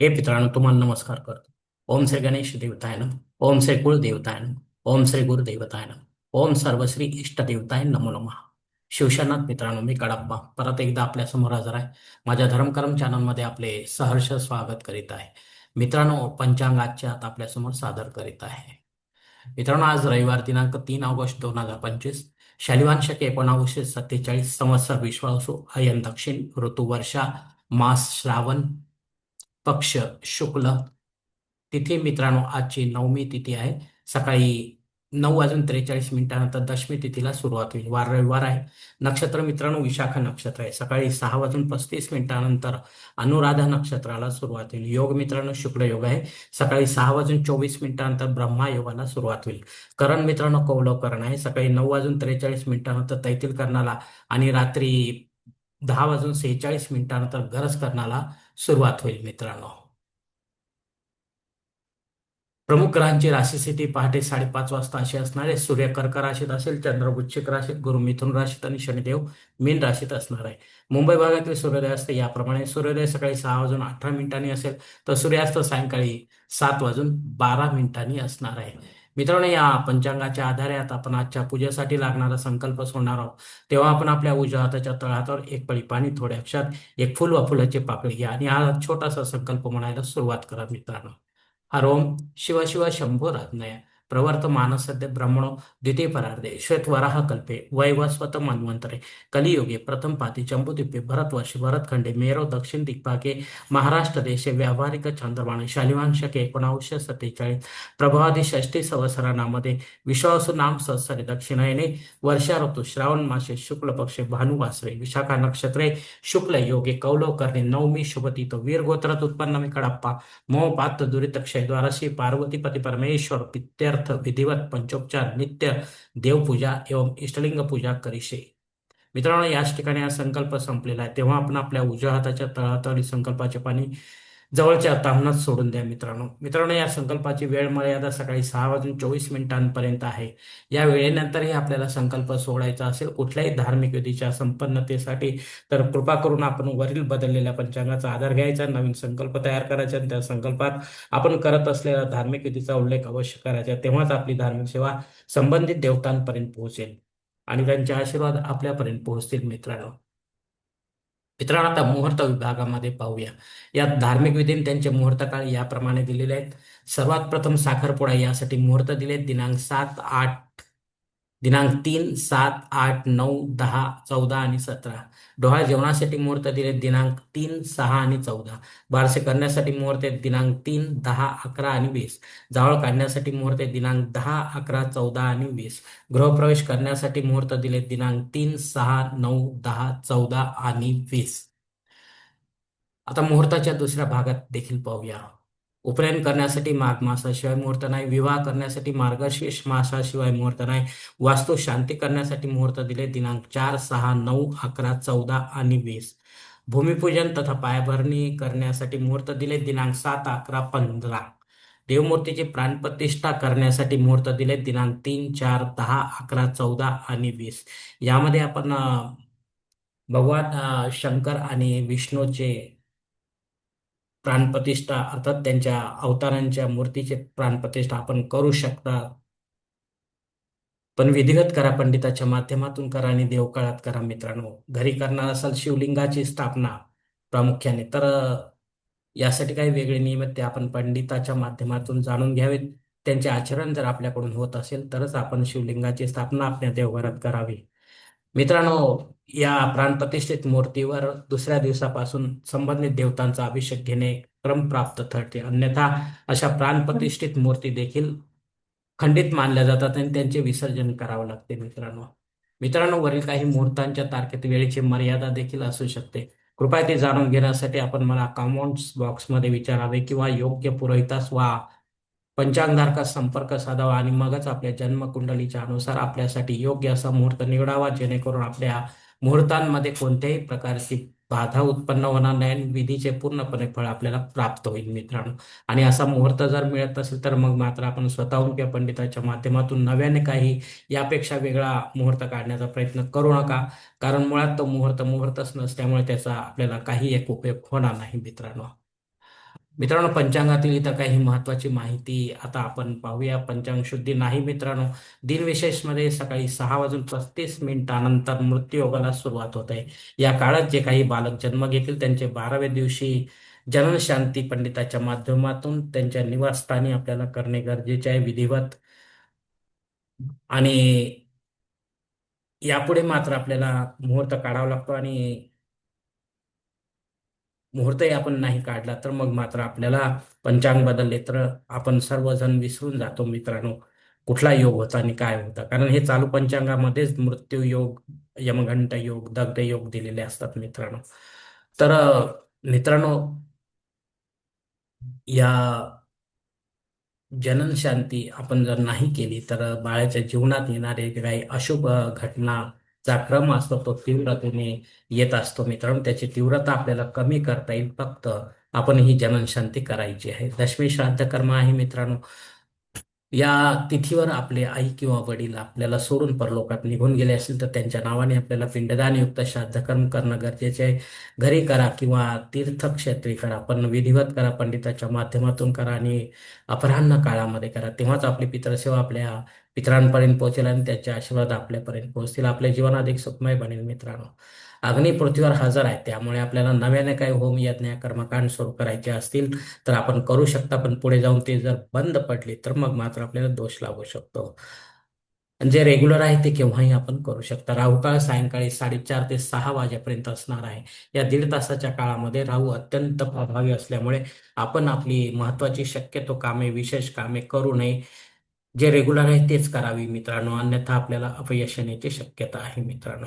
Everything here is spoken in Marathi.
हे मित्रांनो तुम्हाला नमस्कार करतो. ओम श्री गणेश देवताय नम ओम श्री कुळ देवताय नम ओम श्री गुरु देवताय नम ओम सर्वश्री इष्ट देवताय नमो नमः. शिवशनाथ मित्रांनो मी कडप्पा. परत एकदा आपल्यासमोर हजर आहे. माझ्या धर्मकर्म चॅनलमध्ये आपले सहर्ष स्वागत करीत आहे. मित्रांनो पंचांग आजच्या आता आपल्यासमोर सादर करीत आहे. मित्रांनो आज रविवार दिनांक तीन ऑगस्ट दोन हजार पंचवीस. शालिवान शके एकोणावीसशे सत्तेचाळीस संवत्सर विश्वासू अयन दक्षिण ऋतू वर्षा मास श्रावण पक्ष शुक्ल. तिथी मित्रांनो आजची नवमी तिथी आहे. सकाळी नऊ वाजून त्रेचाळीस मिनिटानंतर दशमी तिथीला सुरुवात होईल. वार रविवार आहे. नक्षत्र मित्रांनो विशाखा नक्षत्र आहे. सकाळी सहा वाजून पस्तीस मिनिटानंतर अनुराधा नक्षत्राला सुरुवात होईल. योग मित्रांनो शुक्ल योग आहे. सकाळी सहा वाजून चोवीस मिनिटानंतर ब्रह्मा योगाला सुरुवात होईल. करण मित्रांनो कौलव करण आहे. सकाळी नऊ वाजून त्रेचाळीस मिनिटानंतर तैतील करणाला आणि रात्री दहा वाजून सेहेचाळीस मिनिटानंतर गरज करणाला सुरुवात होईल मित्रांनो. प्रमुख ग्रहांची राशीस्थिती पहाटे साडेपाच वाजता अशी असणार आहे. सूर्य कर्क राशीत असेल चंद्र वृश्चिक राशीत गुरु मिथुन राशीत आणि शनिदेव मीन राशीत असणार आहे. मुंबई भागातील सूर्योदय असते याप्रमाणे. सूर्योदय सकाळी सहा वाजून अठरा मिनिटांनी असेल तर सूर्यास्त सायंकाळी सात वाजून बारा मिनिटांनी असणार आहे. मित्रांनो या पंचांगाच्या आधारे आता आपण आजच्या पूजेसाठी लागणारा संकल्प सोडणार आहोत. तेव्हा आपण आपल्या उजव्या हाताच्या तळहातावर एक पळी पाणी थोड्या अक्षात एक फुल व फुलाची पाकळी घ्या आणि हा छोटासा संकल्प म्हणायला सुरुवात करा मित्रांनो. हर ओम शिव शिव शंभो राज्ञय. प्रवर्तमान सद्य ब्रह्मणो द्वितीयपरार्धे श्वेतवराह कल्पे वैवस्वत मन्वंतरे कलियुगे प्रथम पाती चंबुद्वीपे भरतवर्षे भरतखंडे मेरो दक्षिण दिग्भागे महाराष्ट्र देशे व्यावहारिक चांद्रमाने शालिवांशके एकोणावीसशे सत्तेचाळीस प्रभावादी षष्टी संवत्सरामध्ये विश्वासु नाम संवत्सरे दक्षिणायने वर्षा ऋतू श्रावण मासे शुक्ल पक्षे भानुवासरे विशाखा नक्षत्रे शुक्ल योगे कौलोकर्णे नवमी शुभतीत वीर गोत्रात उत्पन्न मी कडप्पा मोह पात्र दुरित क्षय द्वारशी पार्वतीपती परमेश्वर पित्यर अर्थ विधिवत पंचोपचार नित्य देवपूजा एवं इष्टलिंग पूजा करीशे. मित्रांनो याच ठिकाणी हा संकल्प संपलेला आहे. तेव्हा आपण आपल्या उजव्या हाताच्या तळातळी संकल्पाचे पाणी जवळच्या तामनात सोडून द्या मित्रांनो. मित्रांनो या संकल्पाची वेळ मर्यादा सकाळी सहा वाजून चोवीस मिनिटांपर्यंत आहे. या वेळेनंतरही आपल्याला संकल्प सोडायचा असेल कुठल्याही धार्मिक विधीच्या संपन्नतेसाठी तर कृपा करून आपण वरील बदललेल्या पंचांगाचा आधार घ्यायचा नवीन संकल्प तयार करायचा आणि त्या संकल्पात आपण करत असलेल्या धार्मिक विधीचा उल्लेख अवश्य करायचा. तेव्हाच आपली धार्मिक सेवा संबंधित देवतांपर्यंत पोहोचेल आणि त्यांचे आशीर्वाद आपल्यापर्यंत पोहोचतील मित्रांनो. मित्रांनो आता मुहूर्त विभागामध्ये पाहूया. यात धार्मिक विधीन त्यांचे मुहूर्त काळ याप्रमाणे दिलेले आहेत. सर्वात प्रथम साखरपुडा यासाठी मुहूर्त दिले दिनांक सात आठ दिनांक तीन सात आठ नऊ दहा चौदा आणि सतरा. डोहाळ जेवणासाठी मुहूर्त दिले दिनांक तीन सहा आणि चौदा. बारसे करण्यासाठी मुहूर्त दिनांक तीन दहा अकरा आणि वीस. जावळ काढण्यासाठी मुहूर्त दिनांक दहा अकरा चौदा आणि वीस. गृहप्रवेश करण्यासाठी मुहूर्त दिले दिनांक तीन सहा नऊ दहा चौदा आणि वीस. आता मुहूर्ताच्या दुसऱ्या भागात देखील पाहूया. उपनयन करण्यासाठी माघ मासाशिवाय मुहूर्त नाही विवाह करण्यासाठी मार्गशीर्ष मासाशिवाय मुहूर्त नाही. वास्तू शांती करण्यासाठी मुहूर्त दिले दिनांक चार सहा नऊ अकरा चौदा आणि वीस. भूमिपूजन तथा पायाभरणी करण्यासाठी मुहूर्त दिले दिनांक सात अकरा पंधरा. देवमूर्तीची प्राणप्रतिष्ठा करण्यासाठी मुहूर्त दिले दिनांक तीन चार दहा अकरा चौदा आणि वीस. यामध्ये आपण भगवान शंकर आणि विष्णूचे प्राणप्रतिष्ठा अर्थात त्यांच्या अवतारांच्या मूर्तीचे प्राणप्रतिष्ठा आपण करू शकता. पण विधिवत करा पंडिताच्या माध्यमातून करा आणि देवकाळात करा मित्रांनो. घरी करणार असाल शिवलिंगाची स्थापना प्रामुख्याने तर यासाठी काही वेगळे नियम आहेत ते आपण पंडिताच्या माध्यमातून जाणून घ्यावेत. त्यांचे आचरण जर आपल्याकडून होत असेल तरच आपण शिवलिंगाची स्थापना आपल्या देवघरात करावी. मित्रांनो या प्राणप्रतिष्ठित मूर्तीवर दुसऱ्या दिवसापासून संबंधित देवतांचा अभिषेक घेणे क्रम प्राप्त ठरते. अन्यथा अशा प्राणप्रतिष्ठित मूर्ती देखील खंडित मानल्या जातात आणि त्यांचे विसर्जन करावं लागते मित्रांनो. मित्रांनो वरील काही मुहूर्तांच्या तारखेत वेळेची मर्यादा देखील असू शकते. कृपया ते जाणून घेण्यासाठी आपण मला कॉमेंट्स बॉक्समध्ये विचारावे किंवा योग्य पुरोहितास वा पंचांगधारकास संपर्क साधावा आणि मगच आपल्या जन्मकुंडलीच्या अनुसार आपल्यासाठी योग्य असा मुहूर्त निवडावा जेणेकरून आपल्या मुहूर्तांमध्ये कोणत्याही प्रकारची बाधा उत्पन्न होणार नाही आणि विधीचे पूर्णपणे फळ आपल्याला प्राप्त होईल मित्रांनो. आणि असा मुहूर्त जर मिळत असेल तर मग मात्र आपण स्वतःहून किंवा पंडिताच्या माध्यमातून नव्याने काही यापेक्षा वेगळा मुहूर्त काढण्याचा प्रयत्न करू नका. कारण मुळात तो मुहूर्त मुहूर्तच नसल्यामुळे त्याचा आपल्याला काही एक उपयोग होणार नाही मित्रांनो. मित्रांनो पंचांगातील इथं काही महत्वाची माहिती आता आपण पाहूया. पंचांग शुद्धी नाही मित्रांनो. दिनविशेषमध्ये सकाळी सहा वाजून पस्तीस मिनिटानंतर मृत्यूयोगाला सुरुवात होत आहे. या काळात जे काही बालक जन्म घेतील त्यांचे बाराव्या दिवशी जनन शांती पंडिताच्या माध्यमातून त्यांच्या निवासस्थानी आपल्याला करणे गरजेचे आहे. विधिवत. आणि यापुढे मात्र आपल्याला मुहूर्त काढावा लागतो आणि मुहूर्तही आपण नाही काढला तर मग मात्र आपल्याला पंचांग बदलले तर आपण सर्वजण विसरून जातो मित्रांनो कुठला योग होता आणि काय होता. कारण हे चालू पंचांगामध्येच मृत्यू योग यमघंट योग दग्ध योग दिलेले असतात मित्रांनो. तर मित्रांनो या जनन शांती आपण जर नाही केली तर बाळाच्या जीवनात येणारे काही अशुभ घटना चा क्रम असतो तो तीव्रतेने येत असतो मित्रांनो. त्याची तीव्रता आपल्याला कमी करता येईल. फक्त आपण ही जनन शांती करायची आहे. दशमी श्राद्ध कर्म आहे मित्रांनो. या तिथीवर आपले आई किंवा वडील आपल्याला सोडून परलोकात निघून गेले असतील तर त्यांच्या नावाने आपल्याला पिंडदानयुक्त श्राद्धकर्म करणं गरजेचे आहे. घरी करा किंवा तीर्थक्षेत्री करा पण विधिवत करा पंडिताच्या माध्यमातून करा आणि अपराह्न काळामध्ये करा. तेव्हाच आपली पितरसेवा आपल्या पितरांपर्यंत पोहोचेल आणि त्याचे आशीर्वाद आपल्यापर्यंत पोहोचतील. आपले जीवन अधिक सुखमय बनेल मित्रांनो. अग्नी पृथ्वीवर हजर आहे त्यामुळे आपल्याला नव्याने काही होम यज्ञ कर्मकांड सुरू करायचे असतील तर आपण करू शकता पण पुढे जाऊन ते जर बंद पडले तर मग मात्र आपल्याला दोष लागू शकतो. जे रेग्युलर आहे ते केव्हाही आपण करू शकता. राहुकाळ सायंकाळी साडेचार ते सहा वाजेपर्यंत असणार आहे. या दीड तासाच्या काळामध्ये राहू अत्यंत प्रभावी असल्यामुळे आपण आपली महत्वाची शक्यतो कामे विशेष कामे करू नये. जे रेग्युलर आहे तेच करावी मित्रांनो. अन्यथा आपल्याला अपयश येण्याची शक्यता आहे मित्रांनो.